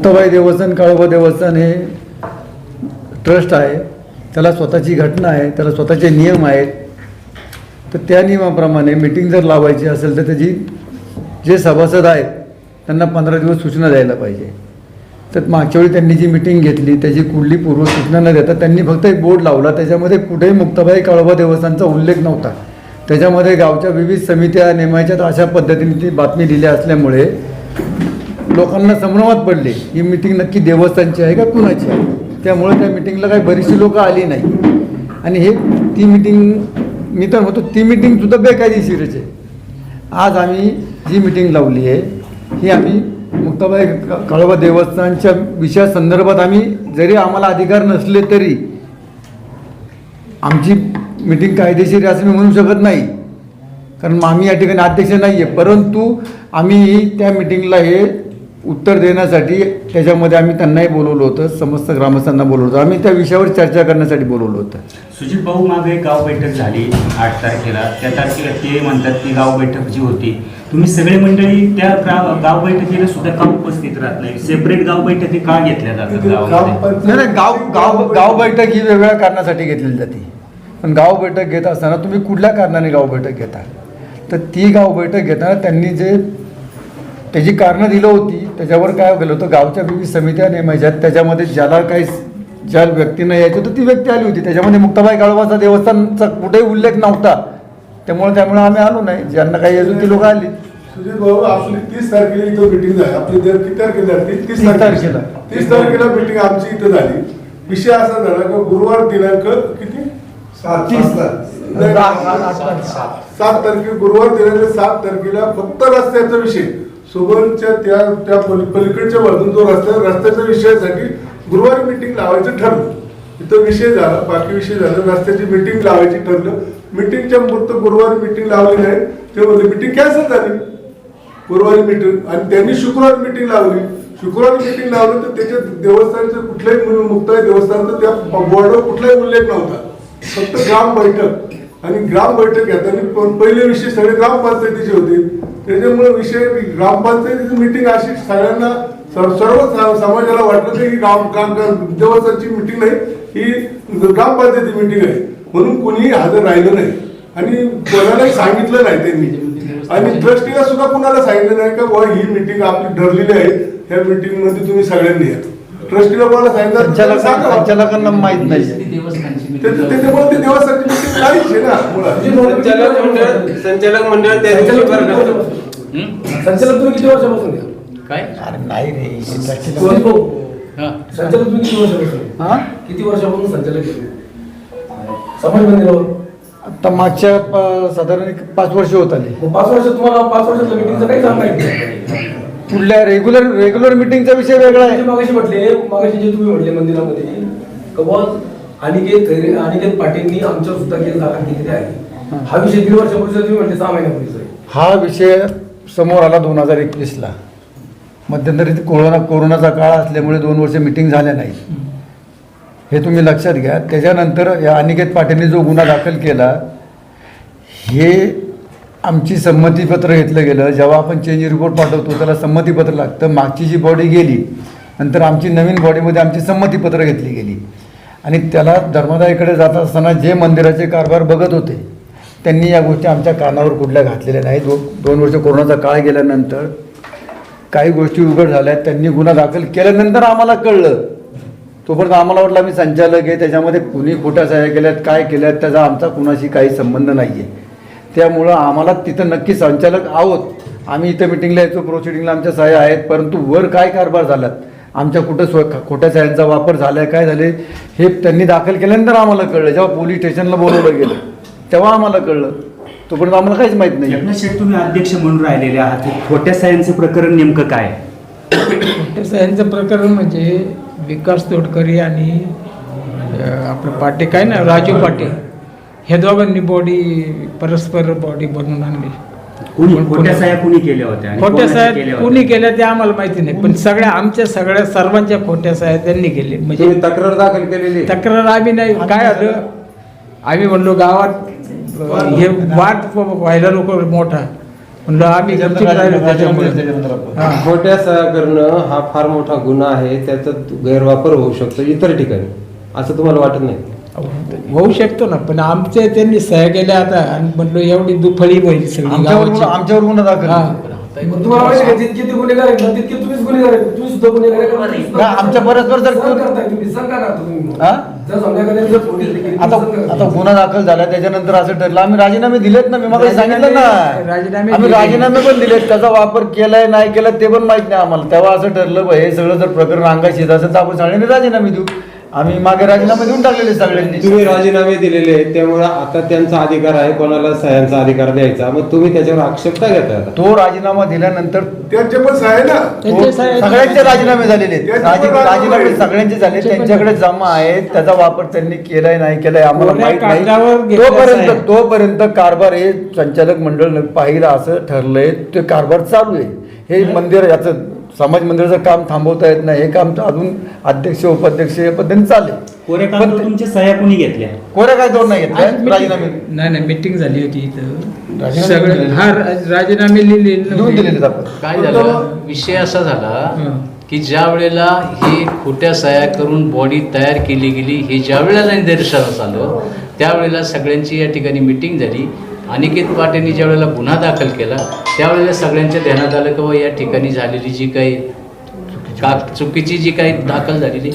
मुक्ताबाई देवस्थान काळोबा देवस्थान हे ट्रस्ट आहे. त्याला स्वतःची घटना आहे त्याला स्वतःचे नियम आहेत. तर त्या नियमाप्रमाणे मिटिंग जर लावायची असेल तर त्याची जे सभासद आहेत त्यांना पंधरा दिवस सूचना द्यायला पाहिजे. तर मागच्या वेळी त्यांनी जी मिटिंग घेतली त्याची कुठली पूर्व सूचना न देता त्यांनी फक्त एक बोर्ड लावला. त्याच्यामध्ये कुठेही मुक्ताबाई काळोबा देवस्थानचा उल्लेख नव्हता. त्याच्यामध्ये गावच्या विविध समित्या नेमायच्यात अशा पद्धतीने ती बातमी दिली असल्यामुळे लोकांना संभ्रमात पडले. ही मिटिंग नक्की देवस्थानची आहे का कुणाची आहे? त्यामुळे त्या मिटिंगला काही बरीचशी लोकं आली नाही. आणि हे ती मिटिंग मी तर म्हणतो ती मिटिंगसुद्धा बेकायदेशीरच आहे. आज आम्ही जी मिटिंग लावली आहे ही आम्ही मुक्ताबाई क- काळोबा देवस्थानच्या विषयासंदर्भात आम्ही जरी आम्हाला अधिकार नसले तरी आमची मिटिंग कायदेशीर आहे असं मी म्हणू शकत नाही. कारण आम्ही या ठिकाणी अध्यक्ष नाही आहे परंतु आम्ही त्या मिटिंगला हे उत्तर देण्यासाठी त्याच्यामध्ये आम्ही त्यांनाही बोलवलं होतं समस्त ग्रामस्थांना बोलवलं होतं. आम्ही त्या विषयावर चर्चा करण्यासाठी बोलवलं होतं. सुजित भाऊ मागे गाव बैठक झाली आठ तारखेला. त्या तारखेला ते म्हणतात की गाव बैठक जी होती तुम्ही सगळे मंडळी त्या गाव बैठकीला सुद्धा का उपस्थित राहत नाही? सेपरेट गाव बैठकी का घेतल्या जातात नाही नाही गाव गाव गाव बैठक ही वेगवेगळ्या कारणासाठी घेतलेली जाते. पण गाव बैठक घेत असताना तुम्ही कुठल्या कारणाने गाव बैठक घेता? तर ती गाव बैठक घेताना त्यांनी जे त्याची कारणं दिलं होती त्याच्यावर काय केलं होतं? गावच्या विविध समित्या नेमायच्या त्याच्यामध्ये ज्याला काही ज्या व्यक्तींना यायचं होतं ती व्यक्ती आली होती. त्याच्यामध्ये मुक्ताबाई काळोबाचा देवस्थानचा कुठेही उल्लेख नव्हता. त्यामुळे त्यामुळे आम्ही आलो नाही. ज्यांना काही यायचं ती लोक आली. सुजित भाऊ आपली तीस तारखेला इथं मिटिंग झाली. आपली जर किती तारखेला झाली? तीस तारखेला. तीस तारखेला मिटिंग आमची इथं झाली. विषय असा झाला की गुरुवार दिनांक किती? तारीख. सात तारखे गुरुवार दिनांक सात तारखेला फक्त रस्त्याचा विषय. सोबतच्या त्या त्या पलीकडच्या बाजून जो रस्ता रस्त्याच्या विषयासाठी गुरुवारी मिटिंग लावायचं ठरलं. इथं विषय झाला बाकी विषय झाला. रस्त्याची मिटिंग लावायची ठरलं. मिटिंगच्या मुहूर्त गुरुवारी मिटिंग लावली नाही ते मीटिंग मिटिंग कॅन्सल झाली. गुरुवारी मिटिंग आणि त्यांनी शुक्रवारी मिटिंग लावली. शुक्रवारी मिटिंग लावलं तर त्याच्या देवस्थानचं कुठल्याही म्हणून मुक्ताई देवस्थानचं त्या बोर्डवर कुठलाही उल्लेख नव्हता. फक्त ग्राम बैठक. आणि ग्राम बैठक घेताना पण पहिले विषय सगळे ग्रामपंचायतीचे होते. त्याच्यामुळे विषय ग्रामपंचायतीची मिटिंग अशी सगळ्यांना सर्व समाजाला वाटलं की ही ग्राम ग्राम- देवस्थानची मिटिंग नाही ही ग्रामपंचायती मिटिंग आहे. म्हणून कोणीही हजर राहिलं नाही. आणि कोणालाही सांगितलं नाही त्यांनी. आणि ट्रस्टीला सुद्धा कुणाला सांगितलं नाही का बुवा ही मिटिंग आपली ठरलेली आहे. ह्या मिटिंगमध्ये तुम्ही सगळ्यांनी या. ट्रस्टीला कोणाला सांगितलं माहीत नाही. त्याच्या- त्याच्यामुळे ते देवासाठी संचालक मंडळ संचालक मंडळ. संचालक तुम्ही किती वर्षापासून आहे? काय अरे नाही रे सुनील भाऊ, हा. संचालक तुम्ही किती वर्षापासून आहे? हा किती वर्षापासून संचालक आहे? समाज मंदिरावर आता मागच्या प- साधारण एक पाच वर्ष होत आली मग पाच वर्ष तुम्हाला पाच वर्षाच्या मिटिंगचं काही सांग नाही पुढल्या रेग्युलर रेग्युलर मिटिंगचा विषय वेगळा आहे मागाशी म्हटले मागाशी जे तुम्ही म्हटले मंदिरामध्ये कबॉल अनिकेत खैरे अनिकेत पाटीलनी आमच्या सुद्धा केस दाखल केलेली आहे. हा विषय दीड वर्षापूर्वीचा तुम्ही म्हणजे सहा महिन्यापूर्वीचा आहे. हा विषय समोर आला दोन हजार एकवीसला. मध्यंतरी कोरोना कोरोनाचा काळ असल्यामुळे दोन वर्ष मिटिंग झाल्या नाही हे तुम्ही लक्षात घ्या. त्याच्यानंतर या अनिकेत पाटीलने जो गुन्हा दाखल केला हे आमची संमतीपत्र घेतलं गेलं. जेव्हा आपण चेंज रिपोर्ट पाठवतो त्याला संमतीपत्र लागतं. मागची जी बॉडी गेली नंतर आमची नवीन बॉडीमध्ये आमची संमतीपत्र घेतली गेली. आणि त्याला धर्मदायकडे जात असताना जे मंदिराचे कारभार बघत होते त्यांनी या गोष्टी आमच्या कानावर कुठल्या घातलेल्या नाही दो दोन वर्ष कोरोनाचा काळ गेल्यानंतर काही गोष्टी उघड झाल्या. त्यांनी गुन्हा दाखल केल्यानंतर आम्हाला कळलं. तोपर्यंत आम्हाला वाटलं आम्ही संचालक आहे त्याच्यामध्ये कुणी खोट्या सह्या केल्यात काय केल्यात त्याचा आमचा कुणाशी काही संबंध नाही आहे त्यामुळं आम्हाला तिथं नक्की संचालक आहोत. आम्ही इथं मिटिंगला येतो प्रोसिडिंगला आमच्या सह्या आहेत परंतु वर काय कारभार झालात? आमच्या कुठं स्व खोट्या सह्यांचा वापर झालाय काय झाले हे त्यांनी दाखल केल्यानंतर आम्हाला कळलं. जेव्हा पोलीस स्टेशनला बोलवलं गेलं तेव्हा आम्हाला कळलं. तोपर्यंत आम्हाला काहीच माहीत नाही. शेठ तुम्ही अध्यक्ष म्हणून राहिलेले आहात. हे खोट्या सायांचं प्रकरण नेमकं काय आहे? यांचं प्रकरण म्हणजे विकास तोडकरी आणि आपलं पाटे काय ना राजू पाटे. ह्या दोघांनी बॉडी परस्पर बॉडी बनवून आणली. कुणी खोट्या साया कुणी केल्या होत्या आणि खोट्या कोणाच्या साहेब कुणी? केल्या ते आम्हाला माहिती नाही. पण सगळ्या आमच्या सगळ्या सर्वांच्या खोट्या साहेब त्यांनी केली म्हणजे तुम्ही तक्रार दाखल केलेली. तक्रार आम्ही नाही. काय आलं? आम्ही म्हणलो गावात अं, हे वाद व्हायला नको मोठा म्हणलं आम्ही राहिलो त्याच्यामुळे. हा. खोट्या सह्या करणं हा फार मोठा गुन्हा आहे. त्याचा गैरवापर होऊ शकतो इतर ठिकाणी. असं तुम्हाला वाटत नाही? होऊ शकतो ना पण आमचे त्यांनी सह्या केल्या आता आणि म्हणलं एवढी दुफळी होईल सगळी आमच्यावर गावाची गुन्हा- आमच्यावर गुन्हा दाखल हा. मग तुम्हाला माहिती आहे का जितके ते गुन्हेगार आहेत ना तितके तुम्हीच गुन्हेगार आहेत तुम्ही सुद्धा गुन्हेगार आहे का? तुम्ही सुद्धा- नाही, आमच्या परस्पर जर- सहन करताय तुम्ही सहन का करता तुम्ही मग? हा? जर समजा एखाद्याने जर फोन केली, तुम्ही आता सहन करता. आता गुन्हा दाखल झाला त्याच्यानंतर असं ठरलं आम्ही राजीनामे दिलेत ना मी मग सांगितलं ना राजीनामे आम्ही दिले. राजीनामे पण दिलेत त्याचा वापर केलाय नाही केला ते पण माहीत नाही आम्हाला तेव्हा असं ठरलं बा, हे सगळं जर प्रकरण अंगाशी येत असेल तर आपण सगळ्यांनी राजीनामे देऊ आम्ही मागे राजीनामे देऊन टाकलेले सगळ्यांनी. तुम्ही राजीनामे दिलेले आहेत त्यामुळे आता त्यांचा अधिकार आहे कोणाला सह्यांचा अधिकार द्यायचा. मग तुम्ही त्याच्यावर आक्षेप का घेताय आता? तो राजीनामा दिल्यानंतर त्यांचे पण आहे ना. तो- सगळ्यांचे राजीनामे झालेले आहेत. त्याचे पण राजी- राजीनामे. सगळ्यांचे झाले त्यांच्याकडे जमा आहेत. त्याचा वापर त्यांनी केलाय नाही केलाय आम्हाला कोण्या माहीत नाही. तोपर्यंत? तोपर्यंत कारभार हे संचालक मंडळ पाहिलं असं ठरलंय. ते कारभार चालू आहे. हे मंदिर याचं समाज मंदिराचं काम थांबवता येत नाही. हे काम अजून अध्यक्ष उपाध्यक्ष या पद्धतीने चालेल. कोऱ्या पण कागदावर ते- तुमच्या सह्या कोणी घेतल्या? कोऱ्या काय दोन नाही राजीनामे नाही नाही मीटिंग झाली होती इथं. राजीनामे सगळे दिलेले. हा रा- राजीनामे लिहिले देऊन दिलेले आपण काय झालं? विषय असा झाला हं. की ज्या वेळेला ही खोट्या सह्या करून बॉडी तयार केली गेली हे ज्या वेळेला निदर्शनास आलं त्यावेळेला सगळ्यांची या ठिकाणी मिटिंग झाली. अनिकेत पाटेंनी ज्या वेळेला गुन्हा दाखल केला त्यावेळेला सगळ्यांच्या ध्यानात आलं की या ठिकाणी झालेली जी काही का चुकीची जी काही दाखल झालेली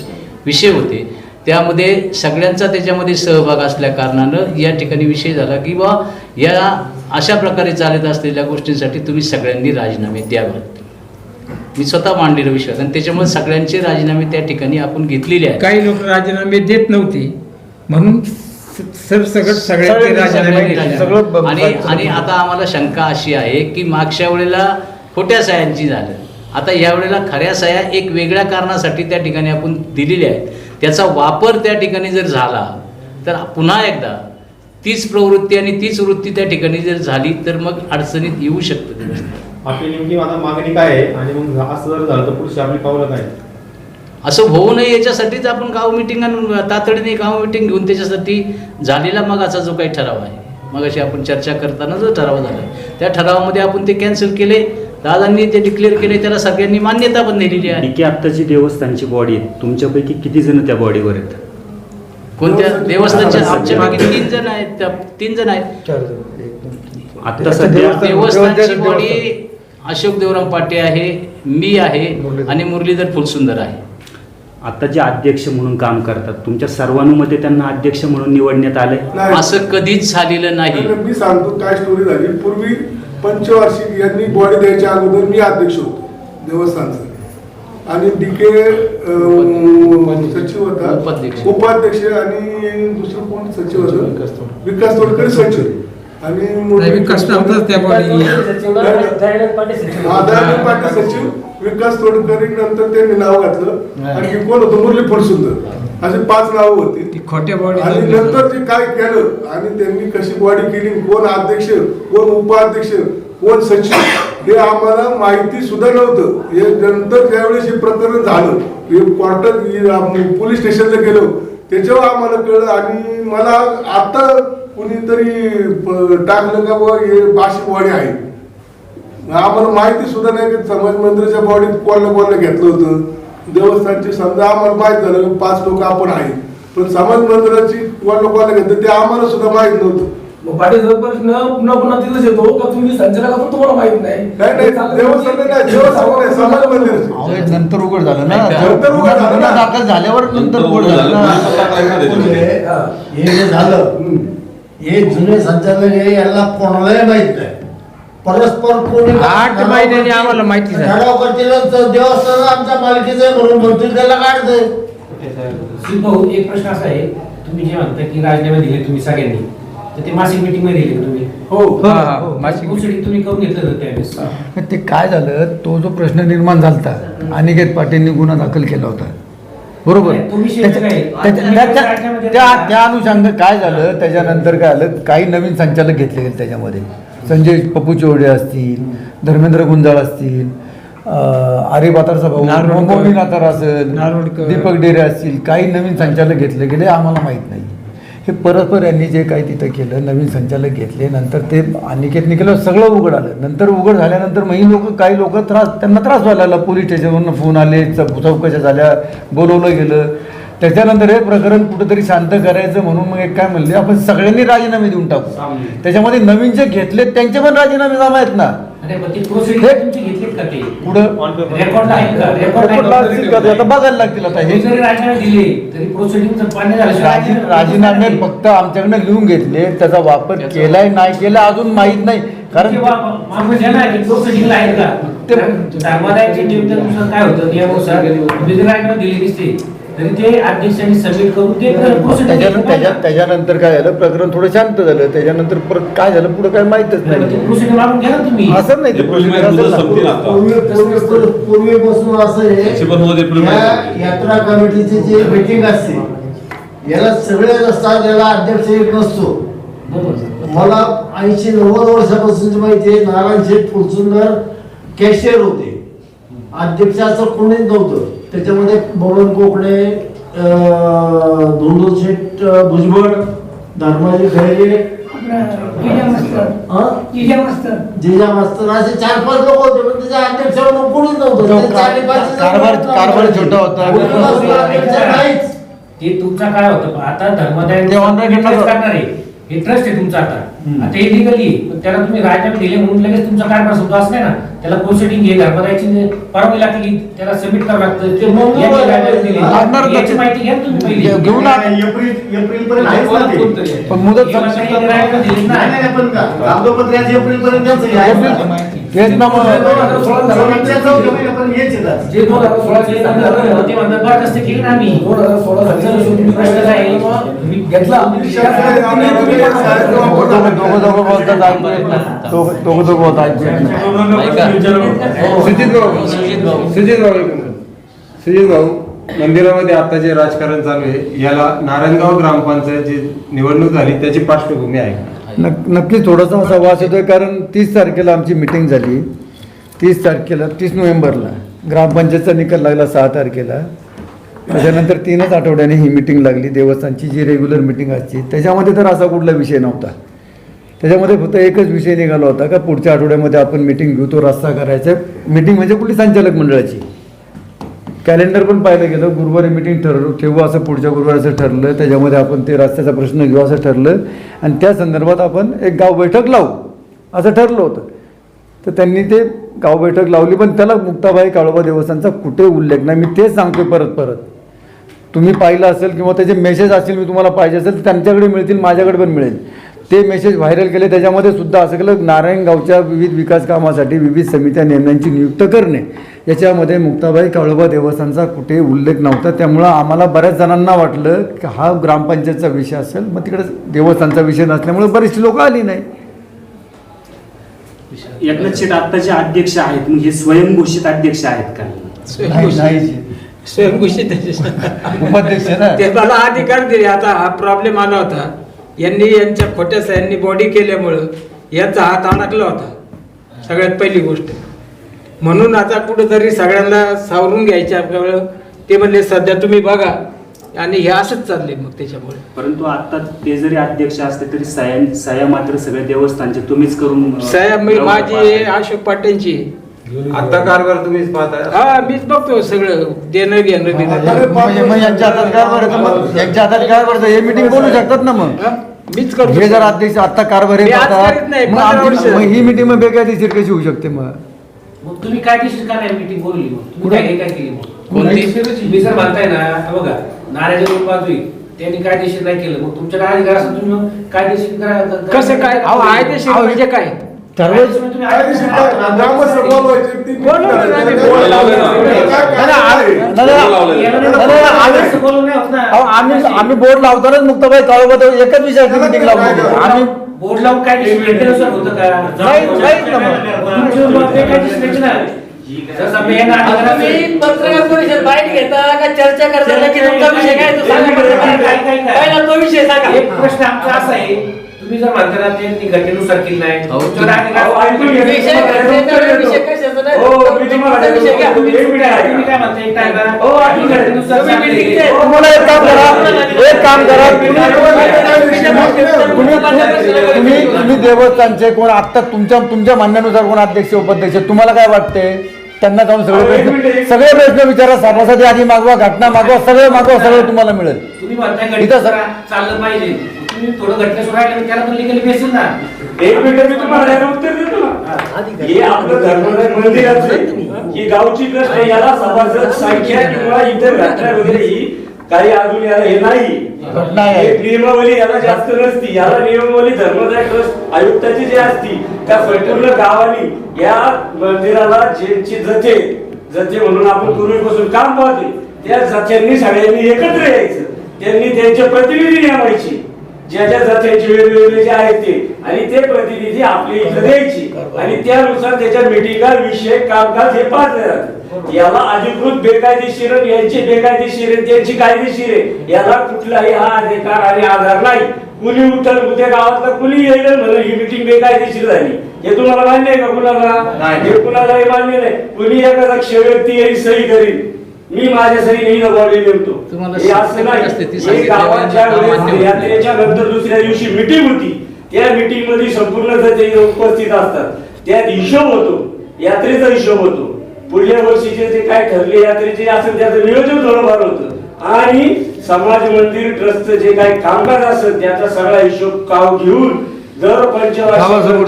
विषय होते त्यामध्ये सगळ्यांचा त्याच्यामध्ये सहभाग असल्या कारणानं या ठिकाणी विषय झाला की बा या अशा प्रकारे चालत असलेल्या गोष्टींसाठी तुम्ही सगळ्यांनी राजीनामे द्यावेत. मी स्वतः मांडलेला विषय आणि त्याच्यामुळे सगळ्यांचे राजीनामे त्या ठिकाणी आपण घेतलेले आहेत. काही लोक राजीनामे देत नव्हते. म्हणून सरसकट सगळ्यांचे राजीनामे. सगळं आणि आणि आता आम्हाला शंका अशी आहे की मागच्या वेळेला खोट्या सह्यांची झालं आता या वेळेला खऱ्या सह्या एक वेगळ्या कारणासाठी त्या ठिकाणी आपण दिलेल्या आहेत त्याचा वापर त्या ठिकाणी जर झाला तर पुन्हा एकदा तीच प्रवृत्ती आणि तीच वृत्ती त्या ठिकाणी जर झाली तर मग अडचणीत येऊ शकतं. आपली नेमकी आता मागणी काय आहे आणि मग असं जर झालं तर पुढची आपली पावलं काय आहेत? असं होऊ नये याच्यासाठीच आपण गाव मिटिंग तातडीने गाव मिटिंग घेऊन त्याच्यासाठी झालेला मगाचा जो काही ठराव आहे. मग अशी आपण चर्चा करताना जो ठराव झाला त्या ठरावामध्ये आपण ते कॅन्सल केले. दादांनी ते डिक्लेअर केले त्याला सगळ्यांनी मान्यता पण दिलेली आहे. की आत्ताची देवस्थानची बॉडी आहे. तुमच्यापैकी किती जण त्या बॉडीवर आहेत? कोणत्या? देवस्थानच्या देवस्थान- आमच्या मागे तीन जण आहेत. त्या तीन जण आहेत. आता सध्या देवस्थान- देवस्थानची देवस्थान- बॉडी अशोक देवराम पाटे आहे मी आहे. आणि मुरलीधर फुलसुंदर आहे. आता जे अध्यक्ष म्हणून काम करतात तुमच्या सर्वानुमते त्यांना अध्यक्ष म्हणून निवडण्यात आले नाही. असं कधीच झालेलं नाही. मी सांगतो काय स्टोरी झाली? पूर्वी पंचवार्षिक यांनी बॉडी द्यायच्या अगोदर मी अध्यक्ष होतो देवस्थानचा. आणि डीके सचिव होता. उपाध्यक्ष. उपाध्यक्ष आणि दुसरं कोण? सचिव होतं? विकास तोडकर सचिव. आणि नाही, विकास नव्हताच त्या हा, दयानंद पाटील सचिव. विकास तोडकरी नंतर त्यांनी नाव घातलं. आणि कोण होतं? मुरली फुलसुंदर असे पाच नावं होती. ती खोट्या बॉडी आणि नंतर जे काय केलं? आणि त्यांनी कशी बॉडी केली? कोण अध्यक्ष? कोण उपाध्यक्ष? कोण सचिव? हे आम्हाला माहिती सुद्धा नव्हतं. हे नंतर ज्यावेळेस हे प्रकरण झालं. हे क्वार्टर पोलीस स्टेशनला गेलो. त्याच्यावर आम्हाला कळलं. आणि मला आता कुणीतरी टाकलं का बुवा हे बाशी बॉडी आहे. आम्हाला माहिती सुद्धा नाही की समाज मंदिराच्या बॉडीत कोणाला कोणाला घेतलं होतं? देवस्थानची समजा आम्हाला माहीत झालं की पाच लोक आपण आहे पण समाज मंदिराची कोणाला कोणाला घेतलं ते आम्हाला सुद्धा माहीत नव्हतं. मग पाटील प्रश्न पुन्हा पुन्हा तिथंच येतो का तुम्ही संचालकातून तुम्हाला माहीत नाही? हे नंतर उघड झालं ना. नंतर उघड झालं ना. दाखल झाल्यावर नंतर उघड झालं हा. हे जे झालं हे जुने संचालक हे यांना कोणालाही माहीत नाही. परस्पर कोणी आठ महिन्याने आम्हाला माहिती झाली. करतील देवस्थान आमच्या मालकीचं आहे म्हणून म्हणतील त्याला भाऊ एक प्रश्न असा आहे. तुम्ही जे म्हणता की राजीनामे दिले तुम्ही सगळ्यांनी तर ते मासिक मीटिंगमध्ये दिले का तुम्ही? हो. हा, हा, मासिक दुसरी तुम्ही करून घेतलं होतं त्यावेळेस. ते काय झालं तो जो प्रश्न निर्माण झालता अनिकेत पाटीलनी गुन्हा दाखल केला होता. बरोबर. नाही, त्याच्या-. त्याच्या- आता त्या- राज्यामध्ये- त्या त्या अनुषंग काय झालं त्याच्यानंतर काय झालं काही नवीन संचालक घेतले गेले त्याच्यामध्ये. संजय पप्पू चोडे असतील धर्मेंद्र गुंजाळ असतील अं, आर्य बातारचा भाऊ. मोमी नातार असेल. दीपक डेरे असतील काही नवीन संचालक घेतले गेले आम्हाला माहीत नाही हे परस्पर यांनी जे काही तिथं केलं नवीन संचालक घेतले नंतर ते अनिकेतने केलं सगळं उघड आलं नंतर उघड झाल्यानंतर मग ही लोक काही लोक त्रास त्यांना त्रास व्हायला लागला पोलीस स्टेशनवरून फोन आले चौकशा झाल्या बोलवलं गेलं त्याच्यानंतर हे प्रकरण कुठंतरी शांत करायचं म्हणून मग एक काय म्हणले आपण सगळ्यांनी राजीनामे देऊन टाकू. त्याच्यामध्ये नवीन जे घेतले त्यांचे पण राजीनामे जमा आहेत ना. घेतलीत बघायला लागतील आता हे. जरी राजीनामे दिले तरी प्रोसिडिंग पाणी झालं राजी राजीनामे फक्त आमच्याकडनं लिहून घेतले त्याचा वापर केलाय नाही केला अजून माहीत नाही. कारण काय होतं? तरी ते अध्यक्षांनी सबमिट करून ते त्याच्यानंतर त्याच्या- प्रोसिडिंग त्याच्यानंतर काय झालं? प्रकरण थोडं शांत झालं. त्याच्यानंतर परत काय झालं? पुढे काय माहीतच नाही प्रोसिडिंग मागून घ्या ना तुम्ही. असं नाही ते एप्रिल procedure महिन्यात असेल ना. संपतील आता. पूर्वी पूर्वी पूर्वीपासून असं आहे. या यात्रा कमिटीची जी मीटिंग असते याला सगळे असतात याला अध्यक्ष एक नसतो. मला ऐंशी नव्वद वर्षापासूनची माहिती आहे नारायण शेठ फुलसुंदर कॅशियर होते. अध्यक्ष असं कोणीच नव्हतं. त्याच्यामध्ये बबन कोकणे अं, धोंडो शेठ भुजबळ धर्माजी खैरे हं? जिजा मास्तर. असे चार पाच लोक होते पण त्याच्या अध्यक्ष म्हणून कोणीच नव्हतं. कारभार- छोटा होता. ते तुमचा काय होतं? आता धर्मदाय करणार. करणार. आहे हे ट्रस्ट आहे तुमचा आता आता हे लिगली त्याला तुम्ही राजीनामे दिले म्हणून लगेच तुमचा कारभार सुद्धा असं नाही ना त्याला प्रोसिडिंग घे धर्मदायची परवानगी लागली त्याला सबमिट करावं लागतं ते याची. लागणार. माहिती घ्या ना तुम्ही पहिली घेऊन एप्रिल एप्रिल पर्यंत आहेच ना ते. पण मुदत नाही नाही. नाही पण का एप्रिल पर्यंत त्यांचं आहे ना. तेच ना मग जे दोन हजार केली दोन हजार सोळा घेतला दोघं दोघं बोलतात दोघं दोघं बोलतात सुजित भाऊ सुजित भाऊ सुजित भाऊ मंदिरामध्ये आता जे राजकारण चालू आहे याला नारायणगाव ग्रामपंचायतची निवडणूक झाली त्याची पार्श्वभूमी आहे. नक् नक्की थोडासा असा वास येतोय कारण तीस तारखेला आमची मिटिंग झाली. तीस तारखेला तीस नोव्हेंबरला ग्रामपंचायतचा निकाल लागला सहा तारखेला. त्याच्यानंतर तीनच आठवड्याने ही मिटिंग लागली. देवस्थानची जी रेग्युलर मिटिंग असते त्याच्यामध्ये तर असा कुठला विषय नव्हता. त्याच्यामध्ये फक्त एकच विषय निघाला होता का पुढच्या आठवड्यामध्ये आपण मिटिंग घेऊ तो रस्ता करायचा मिटिंग म्हणजे कुठली संचालक मंडळाची? कॅलेंडर पण पाहिलं गेलं. गुरुवारी मिटिंग ठरवू ठेवू असं पुढच्या गुरुवारी असं ठरलं. त्याच्यामध्ये आपण ते रस्त्याचा प्रश्न घेऊ असं ठरलं. आणि त्या संदर्भात आपण एक गाव बैठक लावू असं ठरलं होतं. तर त्यांनी ते गाव बैठक लावली. पण त्याला मुक्ताबाई काळोबा देवस्थानचा कुठे उल्लेख नाही. मी तेच सांगतो परत परत. तुम्ही पाहिलं असेल किंवा त्याचे मेसेज असतील मी तुम्हाला पाहिजे असेल तर त्यांच्याकडे मिळतील माझ्याकडे पण मिळेल. ते मेसेज व्हायरल केले त्याच्यामध्ये सुद्धा असं केलं नारायणगावच्या विविध विकास कामासाठी विविध समित्या नेमण्यांची नियुक्त करणे. याच्यामध्ये मुक्ताबाई काळोबा देवस्थानचा कुठे उल्लेख नव्हता. त्यामुळं आम्हाला बऱ्याच जणांना वाटलं की हा ग्रामपंचायतचा विषय असेल मग तिकडे देवस्थानचा विषय नसल्यामुळे बरीचशी लोकं आली नाही. एकनाथ आता जे अध्यक्ष आहेत हे स्वयंघोषित अध्यक्ष आहेत का? स्वयंघोषित. उपाध्यक्ष ना? ते मला अधिकार दिले आता हा प्रॉब्लेम आला होता. यांनी यांच्या खोट्या सह्यांनी बॉडी केल्यामुळं यांचा हात अडकला होता. सगळ्यात पहिली गोष्ट. म्हणून आता कुठंतरी सगळ्यांना सावरून घ्यायचे आपल्याला ते म्हणले सध्या तुम्ही बघा. आणि हे असंच चालले मग त्याच्यामुळे. परंतु आता ते जरी अध्यक्ष असले तरी सया सया मात्र सगळे देवस्थानचे तुम्हीच करून साहेब मी माझी. अशोक पाटेंची आता कारभार तुम्हीच पाहताय? हा मीच बघतो सगळं. देणं घेणं देणं म्हणजे मग यांच्या हातात कारभार आहे तर मग यांच्या हातात कारभार आहे हे मिटिंग बोलू शकतात ना मग. हा? मीच करतो हे जर अध्यक्ष आता कारभार मी आज होता, करीत नाही, मग पंधरा आमची- वर्ष. मग ही मिटिंग मग बेकायदेशीर कशी होऊ शकते मग? मग तुम्ही काय डिसिजन का नाही मीटिंग बोलली मग? तुम्ही कुठं? काय काय केली मग? कोणती? मी जर म्हणताय ना हा बघा नारायण दोन बाजू आहे. त्यांनी काय डिसिजन नाही केलं. मग तुमच्या अधिकार असेल तुम्ही मग काय करा कसं काय? अहो आयदेशीर म्हणजे काय? ठरवायचं आम्ही आम्ही- बोर्ड लावतानाच मुक्ताबाई काळोबा एकच विषयाची मिटिंग लावली आम्ही बोर्ड लावून काय होतं का? पत्रकार परिषद बाईट घेता का चर्चा करता की? तुमचा विषय काय सांगा पहिला तो विषय सांगा. एक प्रश्न आमचा असा आहे तुम्ही जर म्हणता ना ते घटनेनुसार केलं नाही तुम्ही-? हो, काय म्हणता एक टाइम करा. हो. घटनेनुसार. तुम्हाला एक काम करा एक काम करा देवस्थानचे कोण आता तुमच्या तुमच्या म्हणण्यानुसार कोण अध्यक्ष उपाध्यक्ष तुम्हाला काय वाटते त्यांना जाऊन सगळे प्रश्न सगळे प्रश्न विचारा सभासदी आधी मागवा घटना मागवा सगळं मागवा सगळं तुम्हाला मिळेल तुम्ही म्हणताय इथं घटनेनुसार सर- चाललं पाहिजे थोडं घटनेनुसार राहिलं त्याला पण लिगली बेसिस ना एक मिनिट मी तुम्हाला उत्तर देतो ना? हे. आपलं धर्मदाय मंदिराचं आहे. ही गावची आहे. याला सभासद संख्या किंवा इतर घटना वगैरे ही काही अजून याला हे नाही. घटना नियमावली याला जास्त नसती. याला नियमावली धर्मदाय ट्रस्ट आयुक्ताची जी असती त्या संपूर्ण गावानी या मंदिराला ज्यांची जथे जथे म्हणून आपण पूर्वीपासून काम पाहते त्या जथ्यांनी सगळ्यांनी एकत्र यायचं. त्यांनी त्यांचे प्रतिनिधी नेमायचे. ज्या ज्या जात्यांचे वेगवेगळे जे आहेत ते. आणि ते प्रतिनिधी आपल्या इथं द्यायची. आणि त्यानुसार त्याच्या मिटिंगा विषय कामकाज हे पाहत जातात याला अधिकृत बेकायदेशीर यांची बेकायदेशीर त्यांची कायदेशीर आहे. याला कुठलाही हा अधिकार आणि आधार नाही. कुणी उठल उद्या गावातलं कुणी येईल म्हणून ही मिटिंग बेकायदेशीर झाली. हे तुम्हाला मान्य आहे का कुणाला? हे कुणालाही मान्य नाही. कुणी एका दक्ष व्यक्ती येईल सही करील. मी माझ्या सही नाही बॉडी नेमतो. तुम्हाला हे असं असते नाही गावाच्या. यात्रेच्या नंतर दुसऱ्या दिवशी मिटिंग होती. त्या मिटिंगमध्ये संपूर्ण उपस्थित असतात. त्यात हिशोब होतो. यात्रेचा हिशोब होतो. पुढल्या वर्षीचे जे काय ठरले यात्रेचे असेल त्याचं नियोजन थोडंफार होतं. आणि समाज मंदिर ट्रस्टचं जे काही कामकाज असेल त्याचा सगळा हिशोब काव घेऊन दिला पंचवार्षिक.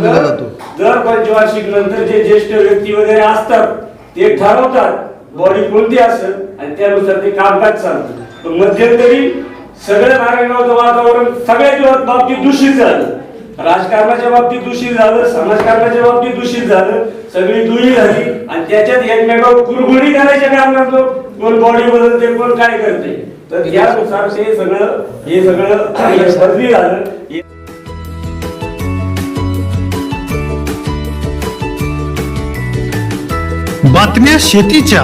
जर पंचवार्षिक नंतर जे ज्येष्ठ व्यक्ती वगैरे असतात ते ठरवतात. बॉडी कोणती असेल आणि त्यानुसार ते कामकाज चालतं. पण मध्यंतरी सगळं नारायणगावचं वातावरण सगळ्या बाबतीत दूषित झालं. राजकारणाच्या बाबतीत दूषित झालं समाजकारणाच्या बाबतीत दूषित झालं सगळी दुई झाली. आणि त्याच्यात एकमेकावर कुरघोडी करायच्या कारणात कोण बॉडी बदलते कोण काय करते तर यानुसार ते सगळं हे सगळं बदली झालं. बातम्या शेतीच्या.